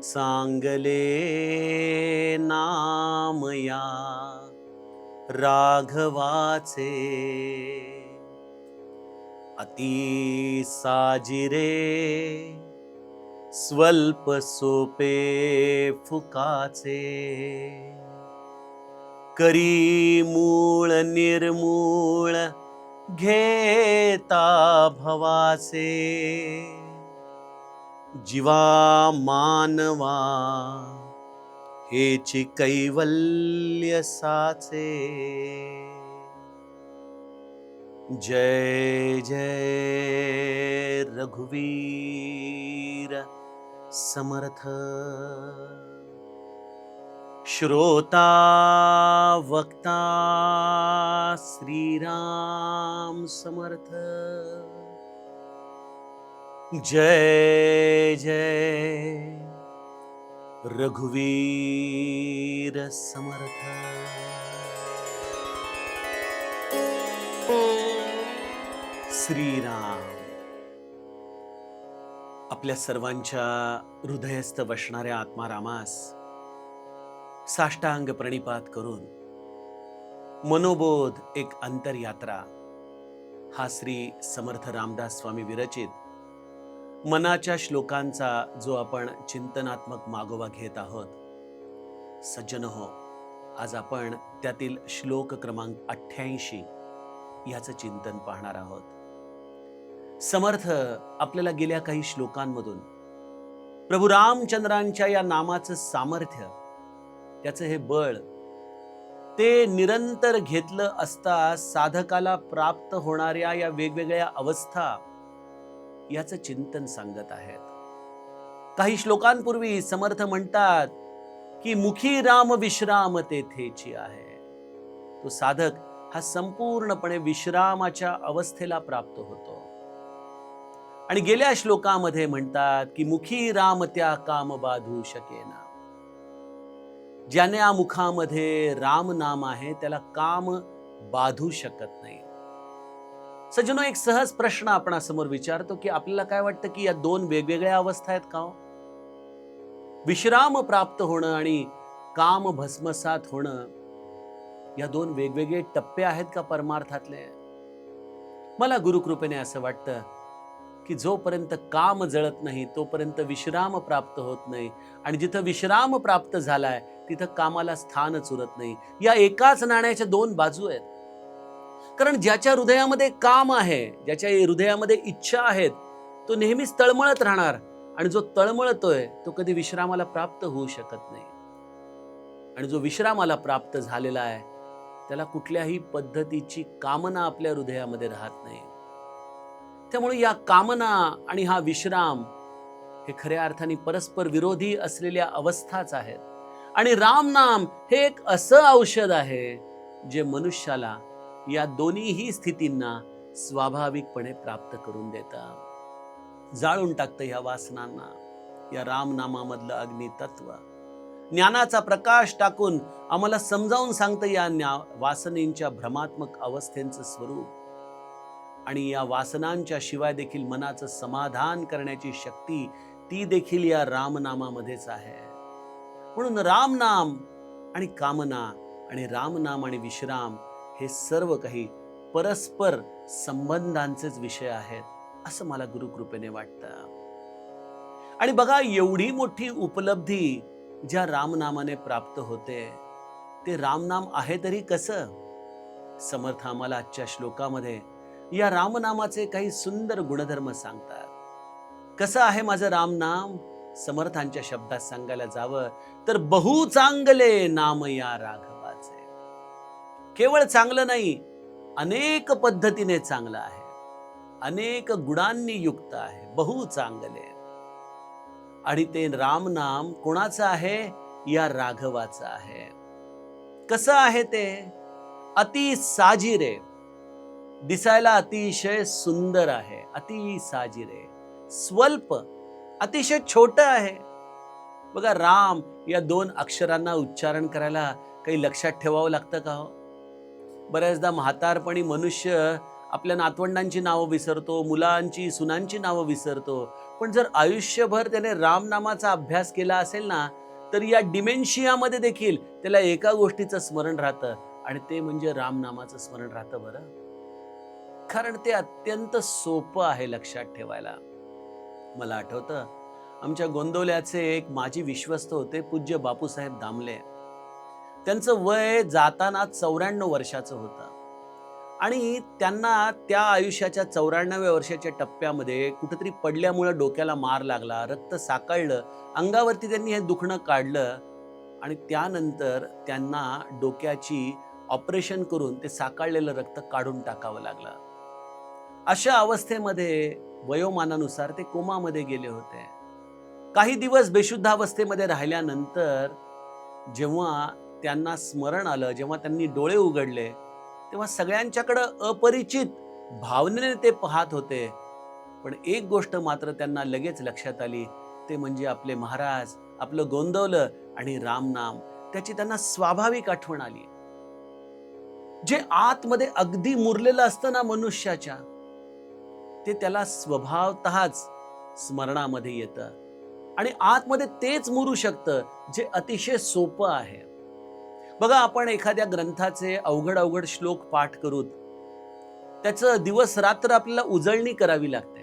चांगले नामया राघवाचे. अति साजिरे स्वल्प सोपे फुकाचे. करी मूळ निर्मूळ घेता भवाचे. जीवा मानवा हेची कैवल्य साचे. जय जय रघुवीर समर्थ. श्रोता वक्ता श्रीराम समर्थ. जय जय। रघुवीर समर्थ। श्रीराम। आपल्या सर्वांच्या हृदयस्थ बसणाऱ्या आत्मारामास साष्टांग प्रणिपात करून मनोबोध एक अंतरयात्रा हा श्री समर्थ रामदास स्वामी विरचित मनाच्या श्लोकांचा जो आपण चिंतनात्मक मागोवा घेत आहोत सज्जन हो आज आपण त्यातील श्लोक क्रमांक अठ्ठ्याऐंशी याचं चिंतन पाहणार आहोत. समर्थ आपल्याला गेल्या काही श्लोकांमधून प्रभू रामचंद्रांच्या या नामाचं सामर्थ्य त्याचं हे बळ ते निरंतर घेतलं असता साधकाला प्राप्त होणाऱ्या या वेगवेगळ्या अवस्था याचं चिंतन सांगत आहेत. काही श्लोकांपूर्वी समर्थ म्हणतात की मुखी राम विश्राम तेथेची आहे. तो साधक हा संपूर्णपणे विश्रामाच्या अवस्थेला प्राप्त होतो. आणि गेल्या श्लोकामध्ये म्हणतात की मुखी राम त्या काम बाधू शकेना. ज्याने या मुखामध्ये राम नाम आहे त्याला काम बाधू शकत नाही. सज्जनो एक सहज प्रश्न आपणासमोर विचारतो की आपल्याला काय वाटतं की या दोन वेगवेगळ्या अवस्था आहेत का हो? विश्राम प्राप्त होणं आणि काम भस्मसात होणं या दोन वेगवेगळे टप्पे आहेत का परमार्थातले? मला गुरुकृपेने असं वाटतं की जोपर्यंत काम जळत नाही तोपर्यंत विश्राम प्राप्त होत नाही. आणि जिथं विश्राम प्राप्त झालाय तिथं कामाला स्थानच उरत नाही. या एकाच नाण्याच्या दोन बाजू आहेत. कारण ज्याच्या हृदयामध्ये काम आहे ज्याच्या हृदयामध्ये इच्छा आहेत तो नेहमीच तळमळत राहणार आणि जो तळमळतोय तो कधी विश्रामाला प्राप्त होऊ शकत नाही. आणि जो विश्रामाला प्राप्त झालेला आहे त्याला कुठल्याही पद्धतीची कामना आपल्या हृदयामध्ये राहत नाही. त्यामुळे या कामना आणि हा विश्राम हे खऱ्या अर्थाने परस्पर विरोधी असलेल्या अवस्थाच आहेत. आणि राम नाम हे एक असं औषध आहे जे मनुष्याला या दोन्हीही स्थितींना स्वाभाविकपणे प्राप्त करून देतं जाळून टाकतं ह्या वासनांना. या रामनामामधलं अग्नितत्व. अग्नी ज्ञानाचा प्रकाश टाकून आम्हाला समजावून सांगतं या ज्ञा वासनेंच्या भ्रमात्मक अवस्थेंचं स्वरूप. आणि या वासनांच्या शिवाय देखील मनाचं समाधान करण्याची शक्ती ती देखील या रामनामामध्येच आहे. म्हणून रामनाम आणि कामना आणि रामनाम आणि विश्राम हे सर्व काही परस्पर संबंधांचेच विषय आहेत असं मला गुरुकृपेने वाटतं. आणि बघा एवढी मोठी उपलब्धी ज्या रामनामाने प्राप्त होते ते रामनाम आहे तरी कसं? समर्थ आम्हाला आजच्या श्लोकामध्ये या रामनामाचे काही सुंदर गुणधर्म सांगतात. कसं आहे माझं रामनाम समर्थांच्या शब्दात सांगायला जावं तर बहु चांगले नाम या राघ केवळ चांगलं नाही अनेक पद्धतीने चांगलं आहे. अनेक गुणांनी युक्त आहे बहु चांगले. आणि ते रामनाम कोणाचं आहे? या राघवाचं आहे. कसं आहे ते? अति साजिरे. दिसायला अतिशय सुंदर आहे अति साजिरे. स्वल्प अतिशय छोट आहे. बघा राम या दोन अक्षरांना उच्चारण करायला काही लक्षात ठेवावं लागतं का हो? बऱ्याचदा म्हातारपणी मनुष्य आपल्या नातवंडांची नावं विसरतो मुलांची सुनांची नावं विसरतो. पण जर आयुष्यभर त्याने रामनामाचा अभ्यास केला असेल ना तर या डिमेन्शियामध्ये देखील त्याला एका गोष्टीचं स्मरण राहतं आणि ते म्हणजे रामनामाचं स्मरण राहतं बरं. कारण ते अत्यंत सोपं आहे लक्षात ठेवायला. मला आठवतं आमच्या गोंदवल्याचे एक माजी विश्वस्त होते पूज्य बापूसाहेब दामले. त्यांचं वय जाताना चौऱ्याण्णव वर्षाचं होतं. आणि त्यांना त्या आयुष्याच्या चौऱ्याण्णव्या वर्षाच्या टप्प्यामध्ये कुठेतरी पडल्यामुळं डोक्याला मार लागला रक्त साकळलं अंगावरती त्यांनी हे दुखणं काढलं आणि त्यानंतर त्यांना डोक्याची ऑपरेशन करून ते साकाळलेलं रक्त काढून टाकावं लागलं. अशा अवस्थेमध्ये वयोमानानुसार ते कोमामध्ये गेले होते. काही दिवस बेशुद्धावस्थेमध्ये राहिल्यानंतर जेव्हा त्यांना स्मरण आलं जेव्हा त्यांनी डोळे उघडले तेव्हा सगळ्यांच्याकडं अपरिचित भावनेने ते पाहत होते. पण एक गोष्ट मात्र त्यांना लगेच लक्षात आली ते म्हणजे आपले महाराज आपलं गोंदवलं आणि रामनाम त्याची त्यांना स्वाभाविक आठवण आली. जे आतमध्ये अगदी मुरलेलं असतं ना मनुष्याच्या ते त्याला स्वभावतःच स्मरणामध्ये येतं. आणि आतमध्ये तेच मुरू शकतं जे अतिशय सोपं आहे. बघा आपण एखाद्या ग्रंथाचे अवघड अवघड श्लोक पाठ करू त्याचं दिवस रात्र आपल्याला उजळणी करावी लागते.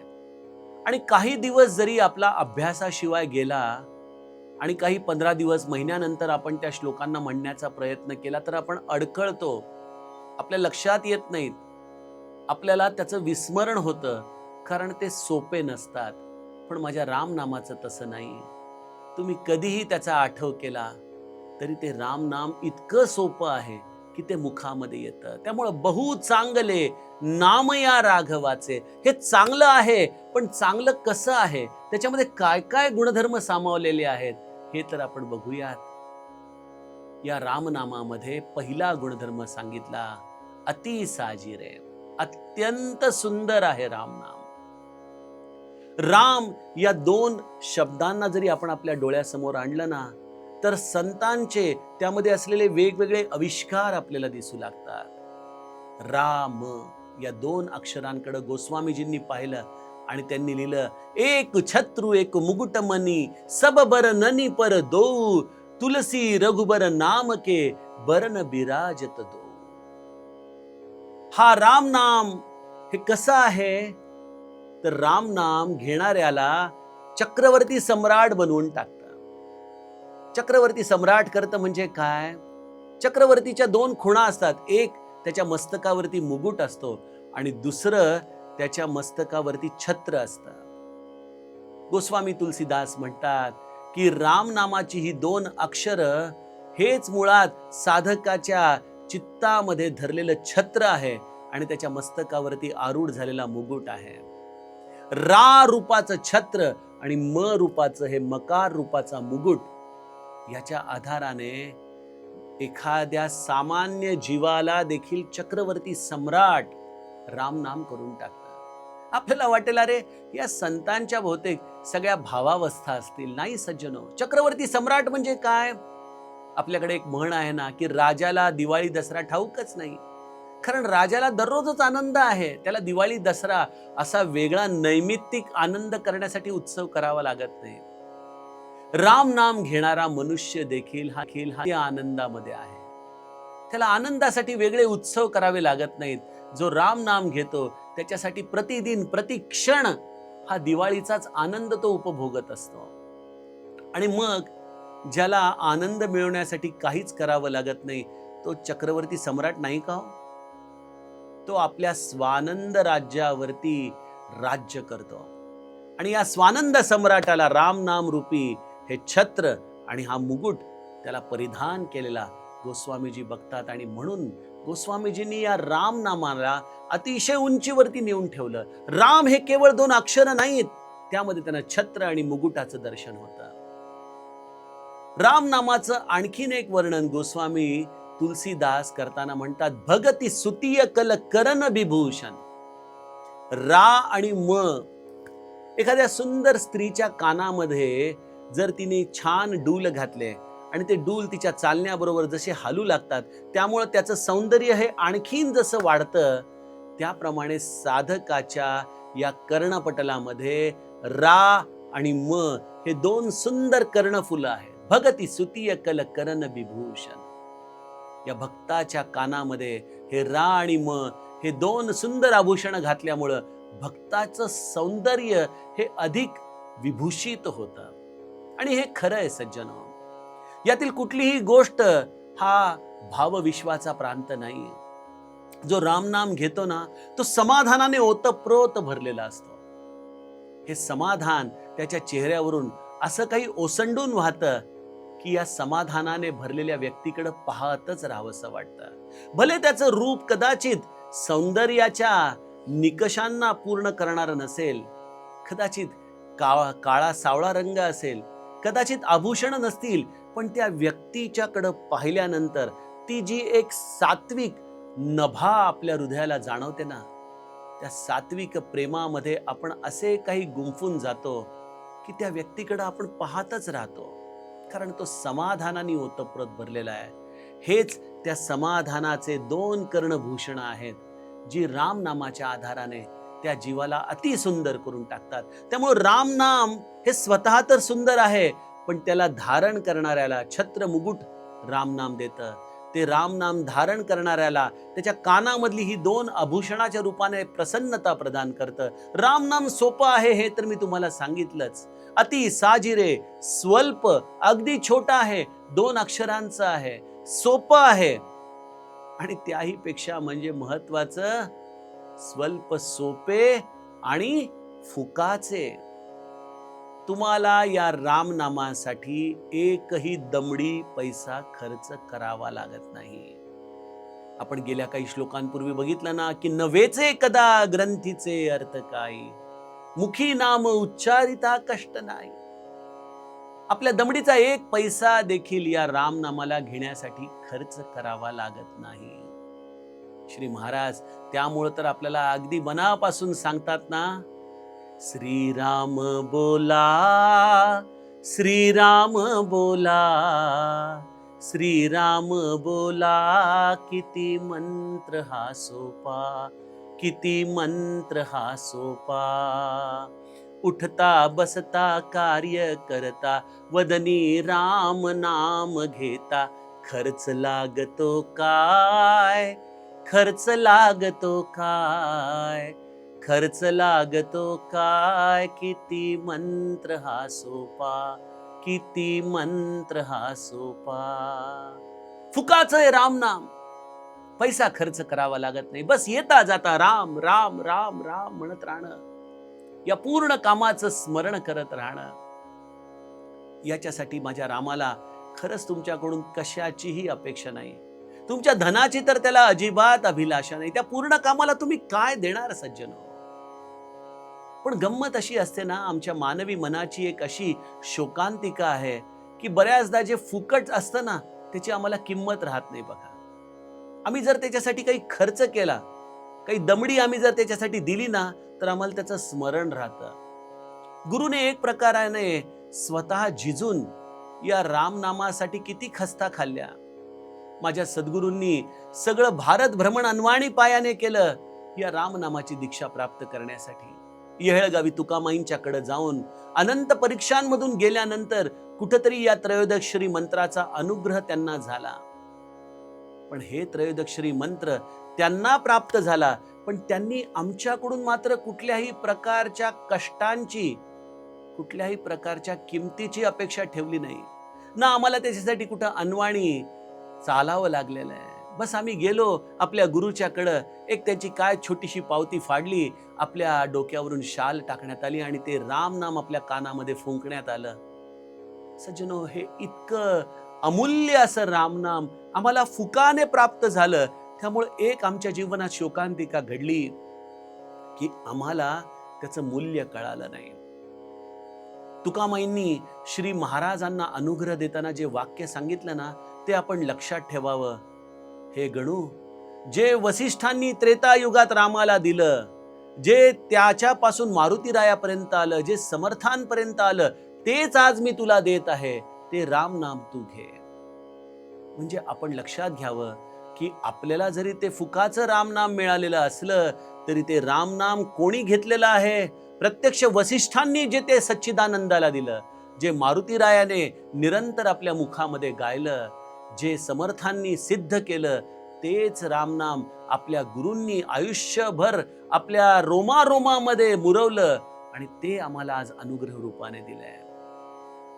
आणि काही दिवस जरी आपला अभ्यासाशिवाय गेला आणि काही पंधरा दिवस महिन्यानंतर आपण त्या श्लोकांना म्हणण्याचा प्रयत्न केला तर आपण अडखळतो आपल्या लक्षात येत नाहीत. आपल्याला त्याचं विस्मरण होतं कारण ते सोपे नसतात. पण माझ्या रामनामाचं तसं नाही. तुम्ही कधीही त्याचा आठव केला तरी ते रामनाम इतकं सोपं आहे की ते मुखामध्ये येतं. त्यामुळं बहु चांगले नाम या राघवाचे. हे चांगलं आहे पण चांगलं कसं आहे? त्याच्यामध्ये काय काय गुणधर्म सामावलेले आहेत? हे तर आपण बघूयात. या रामनामामध्ये पहिला गुणधर्म सांगितला अति साजिरे. अत्यंत सुंदर आहे रामनाम राम या दोन शब्दांना जरी आपण आपल्या डोळ्यासमोर आणलं ना तर संतांचे त्यामध्ये असलेले वेगवेगळे आविष्कार आपल्याला दिसू लागतात. राम या दोन अक्षरांकडे गोस्वामीजींनी पाहिलं आणि त्यांनी लिहिलं एक छत्रु एक मुकुटमनी सब बर ननी पर दो तुलसी रघुबर नाम के बरन बिराजत दो. हा राम नाम हे कसं आहे? तर राम नाम घेणाऱ्याला चक्रवर्ती सम्राट बनवून टाक चक्रवर्ती सम्राट करतं म्हणजे काय? चक्रवर्तीच्या दोन खुणा असतात. एक त्याच्या मस्तकावरती मुकुट असतो आणि दुसरं त्याच्या मस्तकावरती छत्र असतं. गोस्वामी तुलसीदास म्हणतात की राम नामाची ही दोन अक्षर हेच मुळात साधकाच्या चित्तामध्ये धरलेलं छत्र आहे आणि त्याच्या मस्तकावरती आरूढ झालेला मुगुट आहे. रा रूपाचं छत्र आणि म रूपाचं हे मकार रूपाचा मुकुट याच्या आधाराने एखाद्या सामान्य जीवाला देखील चक्रवर्ती सम्राट रामनाम करून टाकतात. आपल्याला वाटेल अरे या संतांच्या बहुतेक सगळ्या भावावस्था असतील. नाही सज्जनो चक्रवर्ती सम्राट म्हणजे काय? आपल्याकडे एक म्हण आहे ना की राजाला दिवाळी दसरा ठाऊकच नाही. कारण राजाला दररोजच आनंद आहे. त्याला दिवाळी दसरा असा वेगळा नैमित्तिक आनंद करण्यासाठी उत्सव करावा लागत नाही. राम नाम घेणारा मनुष्य देखील हा खेळ हा त्या आनंदामध्ये आहे. त्याला आनंदासाठी वेगळे उत्सव करावे लागत नाहीत. जो राम नाम घेतो त्याच्यासाठी प्रतिदिन प्रतिक्षण हा दिवाळीचाच आनंद तो उपभोगत असतो. आणि मग ज्याला आनंद मिळवण्यासाठी काहीच करावं लागत नाही तो चक्रवर्ती सम्राट नाही का हो? तो आपल्या स्वानंद राज्यावरती राज्य करतो. आणि या स्वानंद सम्राटाला राम नाम रूपी हे छत्र आणि हा मुकुट त्याला परिधान केलेला गोस्वामीजी बघतात आणि म्हणून गोस्वामीजींनी या राम नामाला अतिशय उंचीवरती नेऊन ठेवलं. राम हे केवळ दोन अक्षर नाहीत त्यामध्ये त्यांना छत्र आणि मुकुटाचं दर्शन होतं. राम नामाचं आणखीन एक वर्णन गोस्वामी तुलसीदास करताना म्हणतात भगती सुतीय कल करण विभूषण. रा आणि म एखाद्या सुंदर स्त्रीच्या कानामध्ये जर तिने छान डूल घातले आणि ते डूल तिच्या चालण्याबरोबर जसे हालू लागतात त्यामुळं त्याचं सौंदर्य हे आणखीन जसं वाढतं त्याप्रमाणे साधकाच्या या कर्णपटलामध्ये रा आणि म हे दोन सुंदर कर्णफुलं आहेत. भगती सुतीय कल करण विभूषण. या भक्ताच्या कानामध्ये हे रा आणि म हे दोन सुंदर आभूषण घातल्यामुळं भक्ताचं सौंदर्य हे अधिक विभूषित होतं. आणि हे खरं आहे सज्जन. यातील कुठलीही गोष्ट हा भावविश्वाचा प्रांत नाही जो रामनाम घेतो ना तो समाधानाने ओतप्रोत भरलेला असतो. हे समाधान त्याच्या चेहऱ्यावरून असं काही ओसंडून वाहतं की या समाधानाने भरलेल्या व्यक्तीकडे पाहतच राहावंसं वाटतं. भले त्याचं रूप कदाचित सौंदर्याच्या निकषांना पूर्ण करणारं नसेल कदाचित काळा काळा सावळा रंग असेल कदाचित आभूषण नसतील पण त्या व्यक्तीच्याकडं पाहिल्यानंतर ती जी एक सात्विक नभा आपल्या हृदयाला जाणवते ना त्या सात्विक प्रेमामध्ये आपण असे काही गुंफून जातो की त्या व्यक्तीकडं आपण पाहतच राहतो. कारण तो समाधानाने ओतप्रोत भरलेला आहे. हेच त्या समाधानाचे दोन कर्णभूषण आहेत जी रामनामाच्या आधाराने त्या जीवाला अतिसुंदर करून टाकतात. त्यामुळे राम नाम हे स्वतः तर सुंदर आहे पण त्याला धारण करणाऱ्याला छत्र मुकुट राम नाम देतं ते राम नाम धारण करणाऱ्याला त्याच्या कानामधली ही दोन आभूषणाच्या रूपाने प्रसन्नता प्रदान करतं. राम नाम सोपं आहे हे तर मी तुम्हाला सांगितलंच. अति साजिरे स्वल्प अगदी छोटा आहे दोन अक्षरांचं आहे. सोपं आहे. आणि त्याही पेक्षा म्हणजे महत्वाचं स्वल्प सोपे आणि फुकाचे. तुम्हाला या रामनामासाठी एकही दमडी पैसा खर्च करावा लागत नाही. आपण गेल्या काही श्लोकांपूर्वी बघितलं ना की नवेचे कदा ग्रंथीचे अर्थ काय? मुखी नाम उच्चारिता कष्ट नाही. आपल्या दमडीचा एक पैसा देखील या रामनामाला घेण्यासाठी खर्च करावा लागत नाही. श्री महाराज त्यामुळं तर आपल्याला अगदी मनापासून सांगतात ना श्रीराम बोला श्रीराम बोला श्रीराम बोला किती मंत्र हा सोपा किती मंत्र हा सोपा. उठता बसता कार्य करता वदनी राम नाम घेता खर्च लागतो काय? खर्च लागतो काय? खर्च लागतो काय? किती मंत्र हा सोपा किती मंत्र हा सोपा? फुकाचं राम नाम. पैसा खर्च करावा लागत नाही. बस येता जाता राम राम राम राम म्हणत राहणं. या पूर्ण कामाचं स्मरण करत राहणं. याच्यासाठी माझ्या रामाला खरंच तुमच्याकडून कशाचीही अपेक्षा नाही. तुमच्या धनाची तर त्याला अजिबात अभिलाषा नाही. त्या पूर्ण कामाला तुम्ही काय देणार सज्जन? पण गंमत अशी असते ना आमच्या मानवी मनाची एक अशी शोकांतिका आहे की बऱ्याचदा जे फुकट असतं ना त्याची आम्हाला किंमत राहत नाही बघा. आम्ही जर त्याच्यासाठी काही खर्च केला काही दमडी आम्ही जर त्याच्यासाठी दिली ना तर आम्हाला त्याचं स्मरण राहतं. गुरुने एक प्रकाराने स्वतः झिजून या रामनामासाठी किती खस्ता खाल्ल्या. माझ्या सद्गुरूंनी सगळं भारत भ्रमण अनवाणी पायाने केलं या रामनामाची दीक्षा प्राप्त करण्यासाठी. येहळगावी तुकामाईंच्याकडे जाऊन अनंत परीक्षांमधून गेल्यानंतर कुठंतरी या त्रयोदक्षरी मंत्राचा अनुग्रह त्यांना झाला. पण हे त्रयोदक्षरी मंत्र त्यांना प्राप्त झाला पण त्यांनी आमच्याकडून मात्र कुठल्याही प्रकारच्या कष्टांची कुठल्याही प्रकारच्या किमतीची अपेक्षा ठेवली नाही. ना आम्हाला त्याच्यासाठी कुठं अनवाणी चालावं लागलेलं आहे. बस आम्ही गेलो आपल्या गुरुच्याकडं. एक त्याची काय छोटीशी पावती फाडली आपल्या डोक्यावरून शाल टाकण्यात आली आणि ते राम नाम आपल्या कानामध्ये फुंकण्यात आलं. सज्जनो हे इतकं अमूल्य असं रामनाम आम्हाला फुकाने प्राप्त झालं. त्यामुळे एक आमच्या जीवनात शोकांतिका घडली की आम्हाला त्याचं मूल्य कळालं नाही. तुकामाईंनी श्री महाराजांना अनुग्रह देताना जे वाक्य सांगितलं ना ते आपण लक्षात ठेवावं. हे गणू जे वसिष्ठांनी त्रेतायुगात रामाला दिलं जे त्याच्यापासून मारुतीरायापर्यंत आलं जे समर्थांपर्यंत आलं तेच आज मी तुला देत आहे. ते राम नाम तू घे. म्हणजे आपण लक्षात घ्यावं की आपल्याला जरी ते फुकाचं रामनाम मिळालेलं असलं तरी ते रामनाम कोणी घेतलेलं आहे? प्रत्यक्ष वसिष्ठांनी जे ते सच्चिदानंदाला दिलं जे मारुतीरायाने निरंतर आपल्या मुखामध्ये गायलं जे समर्थांनी सिद्ध केलं तेच रामनाम आपल्या गुरूंनी आयुष्यभर आपल्या रोमारोमामध्ये मुरवलं आणि ते आम्हाला आज अनुग्रह रूपाने दिलंय.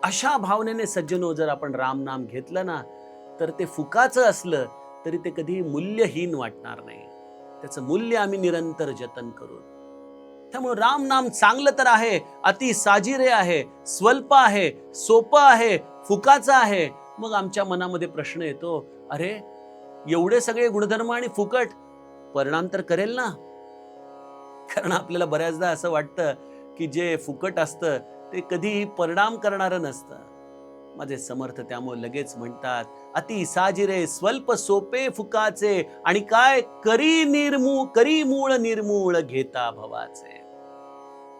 अशा भावनेने सज्जनो जर आपण रामनाम घेतलं ना तर ते फुकाचं असलं तरी ते कधी मूल्यहीन वाटणार नाही. त्याचं मूल्य आम्ही निरंतर जतन करू. त्यामुळे राम नाम चांगलं तर आहे अति साजिरे आहे स्वल्प आहे सोपं आहे फुकाचं आहे मग आमच्या मनामध्ये प्रश्न येतो अरे एवढे सगळे गुणधर्म आणि फुकट परिणाम तर करेल ना? कारण आपल्याला बऱ्याचदा असं वाटतं की जे फुकट असतं ते कधीही परिणाम करणारं नसतं. माझे समर्थ त्यामुळे लगेच म्हणतात अति साजिरे स्वल्प सोपे फुकाचे आणि काय करी निर्मूळ करी मूळ निर्मूळ घेता भवाचे.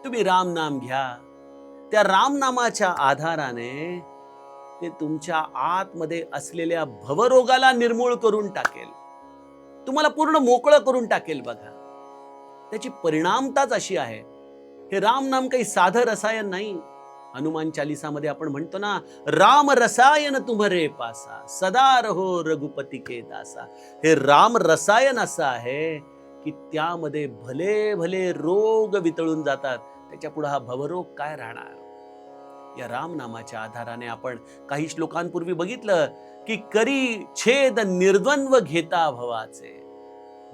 तुम्ही राम नाम घ्या. त्या रामनामाच्या आधाराने ते तुमच्या आतमध्ये असलेल्या भवरोगाला निर्मूळ करून टाकेल. तुम्हाला पूर्ण मोकळं करून टाकेल बघा. त्याची परिणामताच अशी आहे. हे राम नाम काही साधं रसायन नाही. हनुमान चालिसामध्ये आपण म्हणतो ना राम रसायन तुम्हरे पासा सदा रहो रघुपती के दासा. हे राम रसायन असं आहे की त्यामध्ये भले भले रोग वितळून जातात. त्याच्या पुढे हा भवरोग काय राहणार? या रामनामाच्या आधाराने आपण काही श्लोकांपूर्वी बघितलं की करी छेद निर्द्वंद्व घेता भवाचे.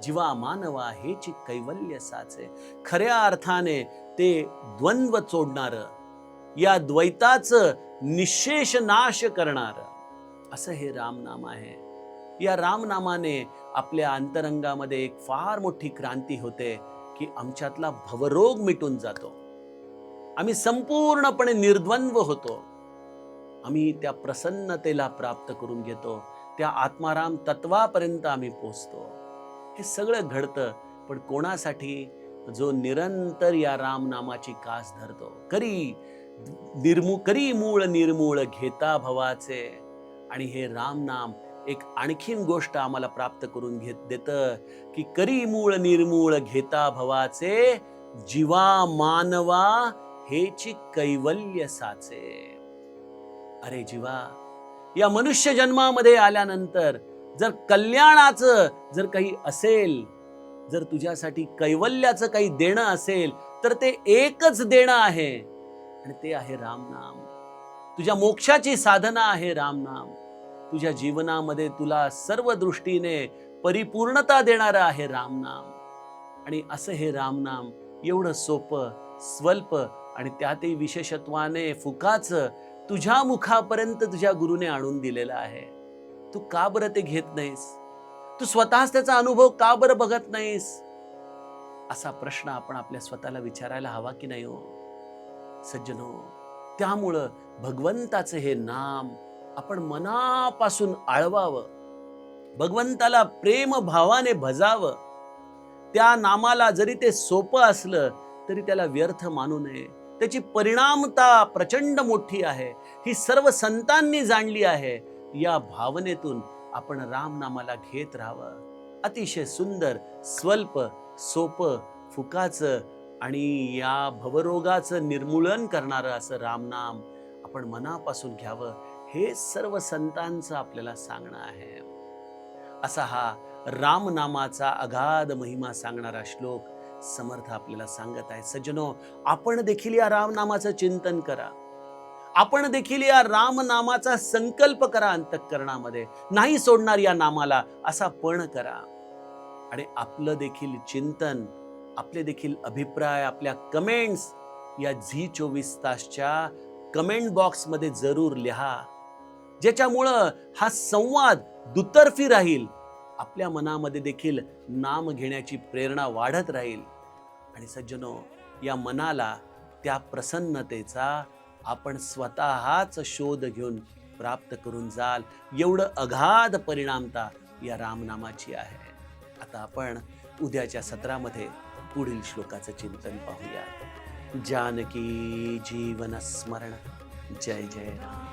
जीवा मानवा हेची कैवल्य साचे. खऱ्या अर्थाने ते द्वंद्व चोडणार. या द्वैताचं निशेष नाश करणार. असं हे रामनाम आहे. या रामनामाने आपल्या अंतरंगामध्ये एक फार मोठी क्रांती होते की आमच्यातला भवरोग मिटून जातो. आम्ही संपूर्णपणे निर्द्वंद्व होतो. आम्ही त्या प्रसन्नतेला प्राप्त करून घेतो. त्या आत्माराम तत्वापर्यंत आम्ही पोचतो हे सगळं घडतं पण कोणासाठी? जो निरंतर या रामनामाची कास धरतो. करी निर्मू करी मूळ निर्मूळ घेता भवाचे. आणि हे रामनाम एक आणखीन गोष्ट आम्हाला प्राप्त करून घेत देतं की करी मूळ निर्मूळ घेता भवाचे जीवा मानवा हेची कैवल्य साचे. अरे जीवा या मनुष्य जन्मामध्ये आल्यानंतर जर कल्याणाचं जर काही असेल जर तुझ्यासाठी कैवल्याचं काही देणं असेल तर ते एकच देणं आहे. आणि ते आहे रामनाम तुझ्या मोक्षाची साधना आहे रामनाम तुझ्या जीवनामध्ये तुला सर्व दृष्टीने परिपूर्णता देणारं आहे रामनाम आणि असं हे रामनाम एवढं सोपं स्वल्प आणि त्यातही विशेषत्वाने फुकाचं तुझ्या मुखापर्यंत तुझ्या गुरुने आणून दिलेलं आहे. तू का बरं ते घेत नाहीस? तू स्वतःच त्याचा अनुभव का बरं बघत नाहीस? असा प्रश्न आपण आपल्या स्वतःला विचारायला हवा की नाही हो? सज्जनो त्यामुळं भगवंताचं हे नाम आपण मनापासून आळवावं. भगवंताला प्रेम भावाने भजावं. त्या नामाला जरी ते सोपं असलं तरी त्याला व्यर्थ मानू नये. त्याची परिणामता प्रचंड मोठी आहे. ही सर्व संतांनी जाणली आहे. या भावनेतून आपण रामनामाला घेत राहावं. अतिशय सुंदर स्वल्प सोपं फुकाचं आणि या भवरोगाचं निर्मूलन करणारं असं रामनाम आपण मनापासून घ्यावं. हे सर्व संतांचं आपल्याला सांगणं आहे. असा हा रामनामाचा अगाध महिमा सांगणारा श्लोक समर्थ आपल्याला सांगत आहे. सज्जनो आपण देखील या रामनामाचं चिंतन करा. आपण देखील या रामनामाचा संकल्प करा अंतःकरणामध्ये. नाही सोडणार या नामाला असा पण करा. आणि आपलं देखील चिंतन आपले देखील अभिप्राय आपल्या कमेंट्स या झी चोवीस तासच्या कमेंट बॉक्समध्ये जरूर लिहा. ज्याच्यामुळं हा संवाद दुतर्फी राहील. आपल्या मनामध्ये देखील नाम घेण्याची प्रेरणा वाढत राहील. आणि सज्जनो या मनाला त्या प्रसन्नतेचा आपण स्वतःच शोध घेऊन प्राप्त करून जाल. एवढं अगाध परिणामता या रामनामाची आहे. आता आपण उद्याच्या सत्रामध्ये पुढील श्लोकाचं चिंतन पाहूया जानकी जीवन स्मरण. जय जय राम.